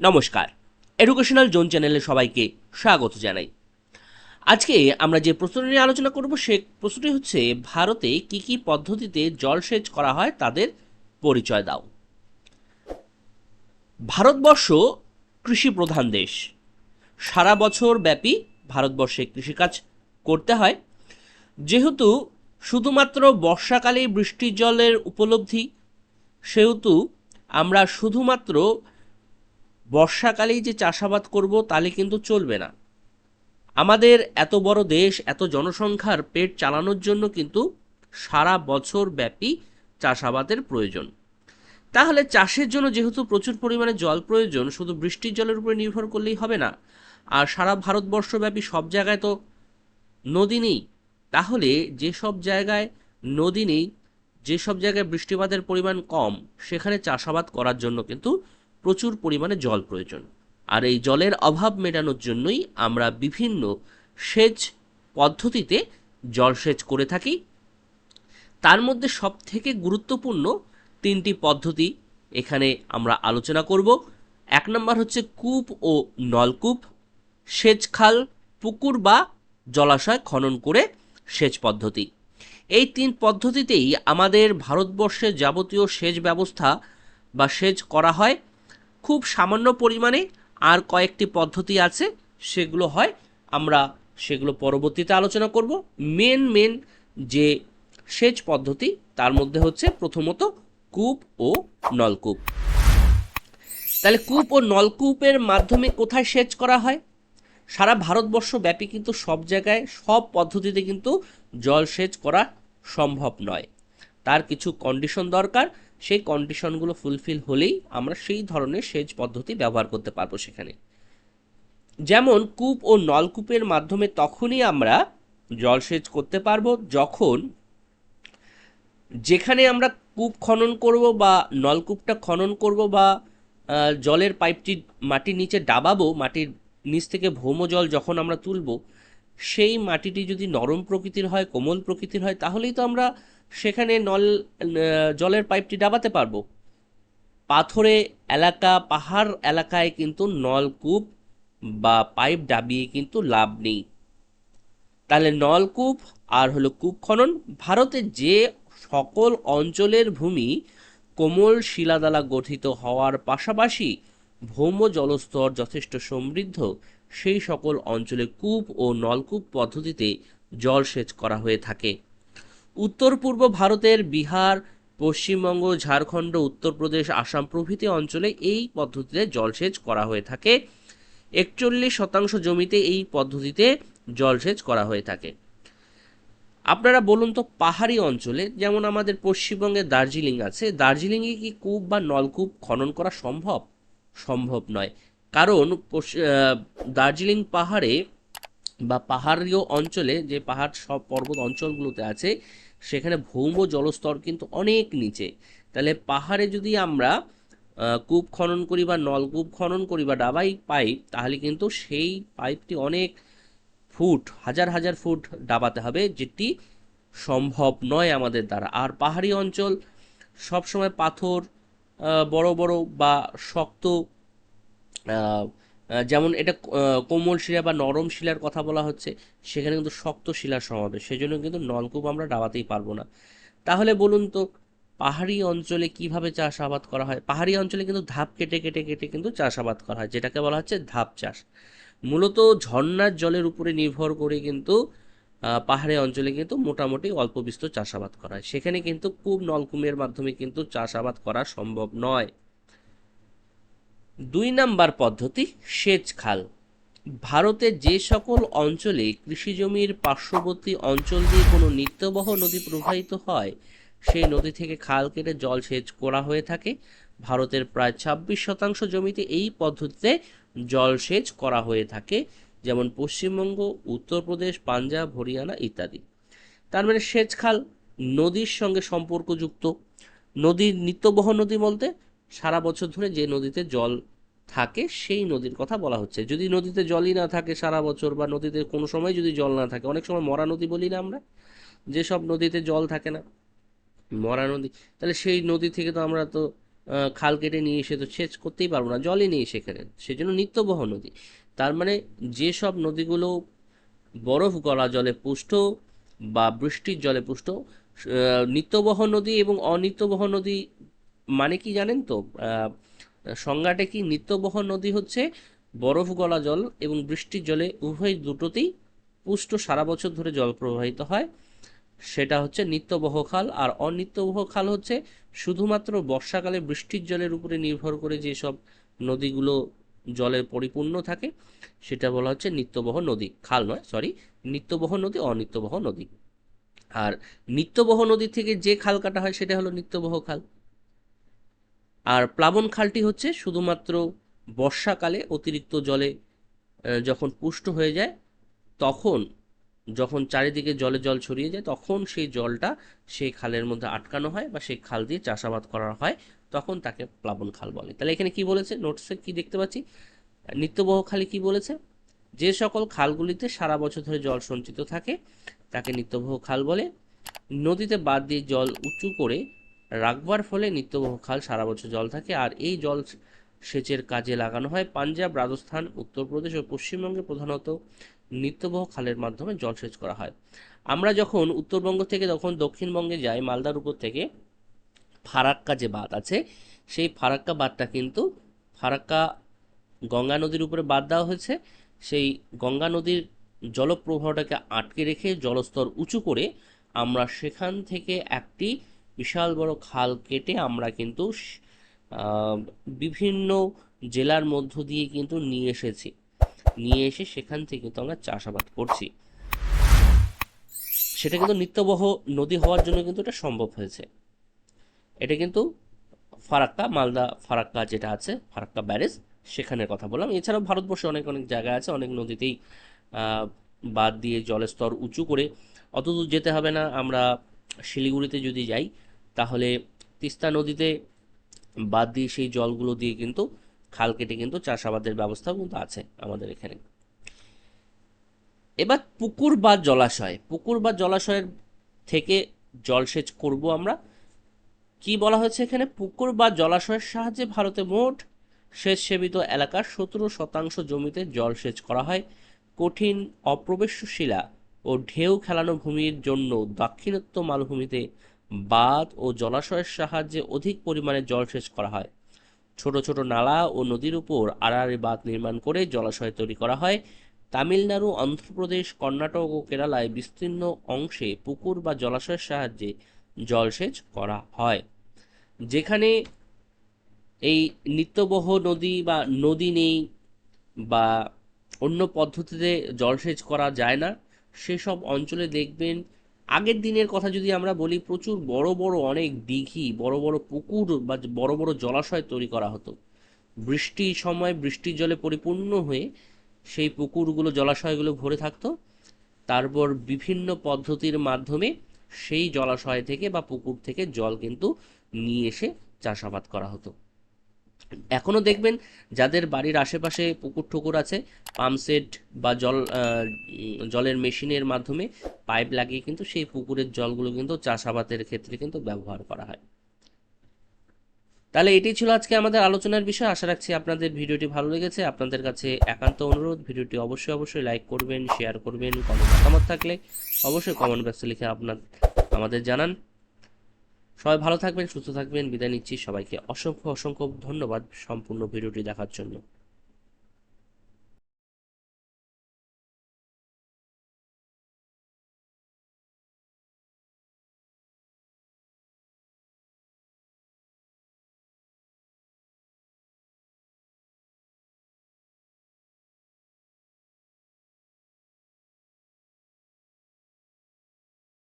নমস্কার। Educational zone চ্যানেলে সবাইকে স্বাগত জানাই। আজকে আমরা যে প্রশ্নটি নিয়ে আলোচনা করব, সে প্রশ্নটি হচ্ছে, ভারতে কি কি পদ্ধতিতে জলসেচ করা হয় তাদের পরিচয় দাও। ভারতবর্ষ কৃষি প্রধান দেশ। সারা বছর ব্যাপী ভারতবর্ষে কৃষিকাজ করতে হয়। যেহেতু শুধুমাত্র বর্ষাকালেই বৃষ্টির জলের উপলব্ধি, সেহেতু আমরা শুধুমাত্র বর্ষাকালেই যে চাষাবাদ করব তাহলে কিন্তু চলবে না। আমাদের এত বড় দেশ, এত জনসংখ্যার পেট চালানোর জন্য কিন্তু সারা বছর ব্যাপী চাষাবাদের প্রয়োজন। তাহলে চাষের জন্য যেহেতু প্রচুর পরিমাণে জল প্রয়োজন, শুধু বৃষ্টির জলের উপরে নির্ভর করলেই হবে না। আর সারা ভারতবর্ষব্যাপী সব জায়গায় তো নদী নেই। তাহলে যেসব জায়গায় নদী নেই, যেসব জায়গায় বৃষ্টিপাতের পরিমাণ কম, সেখানে চাষাবাদ করার জন্য কিন্তু প্রচুর পরিমাণে জল প্রয়োজন। আর এই জলের অভাব মেটানোর জন্যই আমরা বিভিন্ন সেচ পদ্ধতিতে জলসেচ করে থাকি। তার মধ্যে সবথেকে গুরুত্বপূর্ণ তিনটি পদ্ধতি এখানে আমরা আলোচনা করব। এক নম্বর হচ্ছে কূপ ও নলকূপ। সেচ খাল, পুকুর বা জলাশয় খনন করে সেচ পদ্ধতি। এই তিন পদ্ধতিতেই আমাদের ভারতবর্ষের যাবতীয় সেচ ব্যবস্থা বা সেচ করা হয়। খুব সামান্য পরিমাণে আর কয়েকটি পদ্ধতি আছে, সেগুলো হয়, আমরা সেগুলো পরবর্তীতে আলোচনা করব। মেন মেন যে সেচ পদ্ধতি, তার মধ্যে হচ্ছে প্রথমত কূপ ও নলকূপ। তাহলে কূপ ও নলকূপের মাধ্যমে কোথায় সেচ করা হয়? সারা ভারতবর্ষ ব্যাপী কিন্তু সব জায়গায় সব পদ্ধতিতে কিন্তু জল সেচ করা সম্ভব নয়। তার কিছু কন্ডিশন দরকার, সেই কন্ডিশনগুলো ফুলফিল হলেই আমরা সেই ধরনের সেচ পদ্ধতি ব্যবহার করতে পারব সেখানে। যেমন কূপ ও নলকূপের মাধ্যমে তখনই আমরা জলসেচ করতে পারব যখন যেখানে আমরা কূপ খনন করব বা নলকূপটা খনন করব বা জলের পাইপটি মাটির নিচে ডাবাবো মাটির নিচ থেকে ভৌম জল যখন আমরা তুলব সেই মাটিটি যদি নরম প্রকৃতির হয়, কোমল প্রকৃতির হয়, তাহলেই তো আমরা সেখানে নল জলের পাইপটি ডাবাতে পারব। পাথরে এলাকা, পাহাড় এলাকায় কিন্তু নলকূপ বা পাইপ ডাবিয়ে কিন্তু লাভ নেই। তাহলে নলকূপ আর হলো কূপ খনন ভারতে যে সকল অঞ্চলের ভূমি কোমল শিলা দ্বারা গঠিত হওয়ার পাশাপাশি ভৌম জলস্তর যথেষ্ট সমৃদ্ধ সেই সকল অঞ্চলে কূপ ও নলকূপ পদ্ধতিতে জলসেচ করা হয়ে থাকে। উত্তর পূর্ব ভারতের বিহার, পশ্চিমবঙ্গ, ঝাড়খণ্ড উত্তরপ্রদেশ আসাম প্রভৃতি অঞ্চলে এই পদ্ধতিতে জলসেচ করা হয়ে থাকে। একচল্লিশ শতাংশ জমিতে এই পদ্ধতিতে জলসেচ করা হয়ে থাকে। আপনারা বলুন তো, পাহাড়ি অঞ্চলে, যেমন আমাদের পশ্চিমবঙ্গে দার্জিলিং আছে, দার্জিলিংয়ে কি কূপ বা নলকূপ খনন করা সম্ভব? সম্ভব নয়। কারণ দার্জিলিং পাহাড়ে বা পাহাড়ীয় অঞ্চলে যে পাহাড় সব পর্বত অঞ্চলগুলোতে আছে, সেখানে ভৌম জলস্তর কিন্তু অনেক নিচে। তাহলে পাহাড়ে যদি আমরা কূপ খনন করি বা নলকূপ খনন করি বা ডাবাই পাইপ, তাহলে কিন্তু সেই পাইপটি অনেক ফুট, হাজার হাজার ফুট ডাবাতে হবে, যেটি সম্ভব নয় আমাদের দ্বারা। আর পাহাড়ি অঞ্চল সবসময় পাথর বড় বড় বা শক্ত যেমন এটা কোমল শিলা বা নরম শিলার কথা বলা হচ্ছে, সেখানে কিন্তু শক্ত শিলার সমাবেশ, সেজন্য কিন্তু নলকূপ আমরা ডাবাতেই পারব না। তাহলে বলুন তো, পাহাড়ি অঞ্চলে কীভাবে চাষাবাদ করা হয়? পাহাড়ি অঞ্চলে কিন্তু ধাপ কেটে কেটে কেটে কিন্তু চাষাবাদ করা হয়, যেটাকে বলা হচ্ছে ধাপ চাষ। মূলত ঝর্ণার জলের উপরে নির্ভর করে কিন্তু পাহাড়ি অঞ্চলে কিন্তু মোটামুটি অল্প বিস্তর চাষাবাদ করা হয়। সেখানে কিন্তু কূপ নলকূপের মাধ্যমে কিন্তু চাষাবাদ করা সম্ভব নয়। দুই নাম্বার পদ্ধতি, সেচ খাল। ভারতে যে সকল অঞ্চলে কৃষিজমির পার্শ্ববর্তী অঞ্চল দিয়ে কোনো নিত্যবহ নদী প্রবাহিত হয়, সেই নদী থেকে খাল কেটে জল সেচ করা হয়ে থাকে। ভারতের প্রায় ছাব্বিশ শতাংশ জমিতে এই পদ্ধতিতে জলসেচ করা হয়ে থাকে, যেমন পশ্চিমবঙ্গ, উত্তরপ্রদেশ, পাঞ্জাব, হরিয়ানা ইত্যাদি। তার মানে সেচ খাল নদীর সঙ্গে সম্পর্কযুক্ত। নদীর নিত্যবহ নদী বলতে সারা বছর ধরে যে নদীতে জল থাকে, সেই নদীর কথা বলা হচ্ছে। যদি নদীতে জলই না থাকে সারা বছর বা নদীতে কোনো সময় যদি জল না থাকে, অনেক সময় মরা নদী বলি না আমরা, যেসব নদীতে জল থাকে না, মরা নদী, তাহলে সেই নদী থেকে তো আমরা তো খাল কেটে নিয়ে এসে তো সেচ করতেই পারব না, জলই নেই সেখানে, সেজন্য নিত্যবহ নদী। তার মানে যেসব নদীগুলো বরফ গলা জলে পুষ্ট বা বৃষ্টির জলে পুষ্ট নিত্যবহ নদী এবং অনিত্যবহ নদী মানে কি জানেন তো? সংজ্ঞাটা কি নিত্যবহ নদী হচ্ছে? বরফ গলা জল এবং বৃষ্টির জলে উভয় দুটোতেই পুষ্ট সারা বছর ধরে জল প্রবাহিত হয়। সেটা হচ্ছে নিত্যবহ খাল। আর অনিত্যবহ খাল হচ্ছে শুধুমাত্র বর্ষাকালে বৃষ্টির জলের উপরে নির্ভর করে যেসব নদীগুলো জলের পরিপূর্ণ থাকে, সেটা বলা হচ্ছে নিত্যবহ নদী। খাল নয় সরি নিত্যবহ নদী, অনিত্যবহ নদী। আর নিত্যবহ নদী থেকে যে খাল কাটা হয়, সেটা হলো নিত্যবহ খাল। আর প্লাবন খালটি হচ্ছে শুধুমাত্র বর্ষাকালে অতিরিক্ত জলে যখন পুষ্ট হয়ে যায়, তখন, যখন চারিদিকে জলে জল ছড়িয়ে যায়, তখন সেই জলটা সেই খালের মধ্যে আটকানো হয় বা সেই খাল দিয়ে চাষাবাদ করা হয়, তখন তাকে প্লাবন খাল বলে। তাহলে এখানে কি বলেছে? নোটসে কি দেখতে পাচ্ছি? নিত্যবহ খালি কি বলেছে? যে সকল খালগুলিতে সারা বছর ধরে জল সঞ্চিত থাকে, তাকে নিত্যবহ খাল বলে। নদীতে বাদ দিয়ে জল উঁচু করে রাখবার ফলে নিত্যবহ খাল সারা বছর জল থাকে, আর এই জল সেচের কাজে লাগানো হয়। পাঞ্জাব, রাজস্থান, উত্তরপ্রদেশ ও পশ্চিমবঙ্গে প্রধানত নিত্যবহ খালের মাধ্যমে জলসেচ করা হয়। আমরা যখন উত্তরবঙ্গ থেকে যখন দক্ষিণবঙ্গে যাই, মালদার উপর থেকে ফারাক্কা যে বাঁধ আছে, সেই ফারাক্কা বাঁধটা কিন্তু ফারাক্কা গঙ্গা নদীর উপরে বাঁধ দেওয়া হয়েছে। সেই গঙ্গা নদীর জলপ্রবাহটাকে আটকে রেখে জলস্তর উঁচু করে আমরা সেখান থেকে একটি বিশাল বড় খাল কেটে আমরা কিন্তু বিভিন্ন জেলার মধ্য দিয়ে কিন্তু নিয়ে এসেছি। নিয়ে এসে সেখান থেকে কিন্তু আমরা চাষাবাদ করছি। সেটা কিন্তু নিত্যবহ নদী হওয়ার জন্য কিন্তু এটা সম্ভব হয়েছে। এটা কিন্তু ফারাক্কা, মালদা ফারাক্কা যেটা আছে, ফারাক্কা ব্যারেজ, সেখানের কথা বললাম। এছাড়াও ভারতবর্ষে অনেক অনেক জায়গা আছে, অনেক নদীতেই বাদ দিয়ে জলের স্তর উঁচু করে অত দূর যেতে হবে না। আমরা শিলিগুড়িতে যদি যাই তাহলে তিস্তা নদীতে বাদ দিয়ে সেই জলগুলো দিয়ে কিন্তু খাল কেটে কিন্তু চাষাবাদের ব্যবস্থাও কিন্তু আছে আমাদের এখানে। এবার পুকুর বা জলাশয়, পুকুর বা জলাশয়ের থেকে জলসেচ করব আমরা। কি বলা হয়েছে এখানে? পুকুর বা জলাশয়ের সাহায্যে ভারতে মোট সেচ সেবিত এলাকার সতেরো শতাংশ জমিতে জলসেচ করা হয়। কঠিন অপ্রবেশ্য শিলা ও ঢেউ খেলানো ভূমির জন্য দাক্ষিণাত্য মালভূমিতে বাঁধ ও জলাশয়ের সাহায্যে অধিক পরিমাণে জলসেচ করা হয়। ছোট ছোট নালা ও নদীর উপর আড়াআড়ি বাঁধ নির্মাণ করে জলাশয় তৈরি করা হয়। তামিলনাড়ু, অন্ধ্রপ্রদেশ, কর্ণাটক ও কেরালায় বিস্তীর্ণ অংশে পুকুর বা জলাশয়ের সাহায্যে জলসেচ করা হয়। যেখানে এই নিত্যবহ নদী বা নদী নেই বা অন্য পদ্ধতিতে জলসেচ করা যায় না, সেসব অঞ্চলে দেখবেন আগের দিনের কথা যদি আমরা বলি, প্রচুর বড় বড় অনেক দিঘি, বড় বড় পুকুর বা বড় বড় জলাশয় তৈরি করা হতো। বৃষ্টির সময় বৃষ্টির জলে পরিপূর্ণ হয়ে সেই পুকুরগুলো, জলাশয়গুলো ভরে থাকতো। তারপর বিভিন্ন পদ্ধতির মাধ্যমে সেই জলাশয় থেকে বা পুকুর থেকে জল কিন্তু নিয়ে এসে চাষাবাদ করা হতো। এখনও দেখবেন যাদের বাড়ির আশেপাশে পুকুর টুকুর আছে পাম্পসেট বা জল জলের মেশিনের মাধ্যমে পাইপ লাগিয়ে কিন্তু সেই পুকুরের জলগুলো কিন্তু চাষাবাদের ক্ষেত্রে কিন্তু ব্যবহার করা হয়। তাহলে এটাই ছিল আজকে আমাদের আলোচনার বিষয়। আশা রাখছি আপনাদের ভিডিওটি ভালো লেগেছে। আপনাদের কাছে একান্ত অনুরোধ, ভিডিওটি অবশ্যই অবশ্যই লাইক করবেন, শেয়ার করবেন, কোনো মতামত থাকলে অবশ্যই কমেন্ট বক্সে লিখে আপনার, আমাদের জানান। সবাই ভালো থাকবেন, সুস্থ থাকবেন। বিদায় নিচ্ছি। সবাইকে অসংখ্য অসংখ্য ধন্যবাদ সম্পূর্ণ ভিডিওটি দেখার জন্য।